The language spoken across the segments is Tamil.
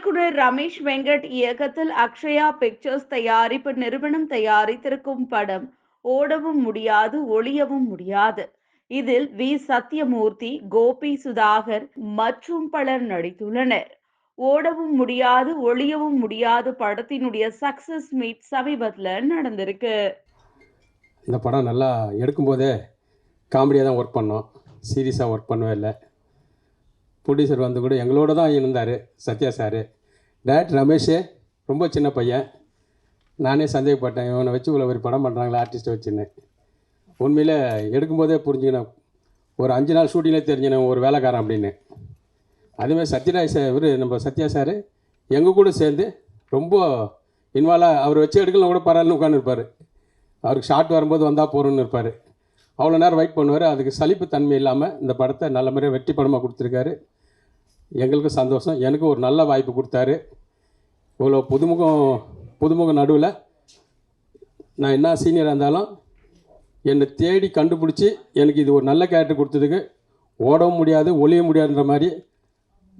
இயக்குனர் ரமேஷ் வெங்கட் இயக்கத்தில் அக்ஷயா பிக்சர்ஸ் தயாரிப்பு நிறுவனம் தயாரித்திருக்கும் படம் ஓடவும் முடியாது ஒளியவும் முடியாது இதில் வி. சத்யமூர்த்தி கோபி சுதாகர் மற்றும் பலர் நடித்துள்ளனர். ஓடவும் முடியாது ஒளியவும் முடியாது படத்தினுடைய சக்சஸ் மீட் சமீபத்தில் நடந்திருக்கு. இந்த படம் நல்லா எடுக்கும்போதே காமெடியாக தான் ஒர்க் பண்ணோம். சீரியஸாக ஒர்க் பண்ணவே இல்லை. ப்ரொடியூசர் வந்து கூட எங்களோட தான் இருந்தார் சத்யா சார். டேரக்டர் ரமேஷ் ரொம்ப சின்ன பையன். நானே சந்தேகப்பட்டேன் இவனை வச்சு இவ்வளோ ஒரு படம் பண்ணுறாங்களே ஆர்டிஸ்ட்டை வச்சுன்னு. உண்மையில் எடுக்கும்போதே புரிஞ்சுக்கினேன் ஒரு அஞ்சு நாள் ஷூட்டிங்லேயே தெரிஞ்சினேன் ஒரு வேலைக்காரன் அப்படின்னு. அதுமாதிரி சத்யராஜ் சார் இவர் நம்ம சத்யா சார் எங்கள் கூட சேர்ந்து ரொம்ப இன்வால்வாக அவர் வச்சு எடுக்கலாம் கூட பரவாயில்லன்னு உட்காந்துருப்பார் அவருக்கு ஷார்ட் வரும்போது வந்தால் போகிறோன்னு இருப்பார். அவ்வளோ நேரம் வெயிட் பண்ணுவார். அதுக்கு சலிப்பு தன்மை இல்லாமல் இந்த படத்தை நல்ல முறையாக வெற்றி படமாக கொடுத்துருக்காரு. எங்களுக்கும் சந்தோஷம். எனக்கு ஒரு நல்ல வாய்ப்பு கொடுத்தாரு. இவ்வளோ புதுமுகம் புதுமுக நடுவில் நான் என்ன சீனியராக இருந்தாலும் என்னை தேடி கண்டுபிடிச்சி எனக்கு இது ஒரு நல்ல கேரக்டர் கொடுத்ததுக்கு ஓடவும் முடியாது ஒளிய முடியாதுன்ற மாதிரி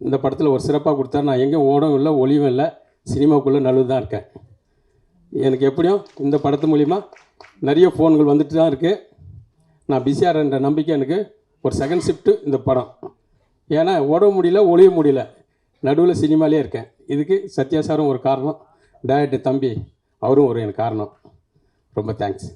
இந்த படத்தில் ஒரு சிறப்பாக கொடுத்தாரு. நான் எங்கேயும் ஓடவும் இல்லை ஒளியும் இல்லை. சினிமாவுக்குள்ளே நல்லது தான் இருக்கேன். எனக்கு எப்படியும் இந்த படத்து மூலிமா நிறைய ஃபோன்கள் வந்துட்டு தான் இருக்குது நான் பிஸியாக இருந்த நம்பிக்கை எனக்கு. ஒரு செகண்ட் ஷிஃப்ட்டு இந்த படம். ஏன்னா ஓட முடியல ஒளிய முடியல. நடுவில் சினிமாலே இருக்கேன். இதுக்கு சத்யா சாரும் ஒரு காரணம். டேரக்டர் தம்பி அவரும் ஒரு எனக்கு காரணம். ரொம்ப தேங்க்ஸ்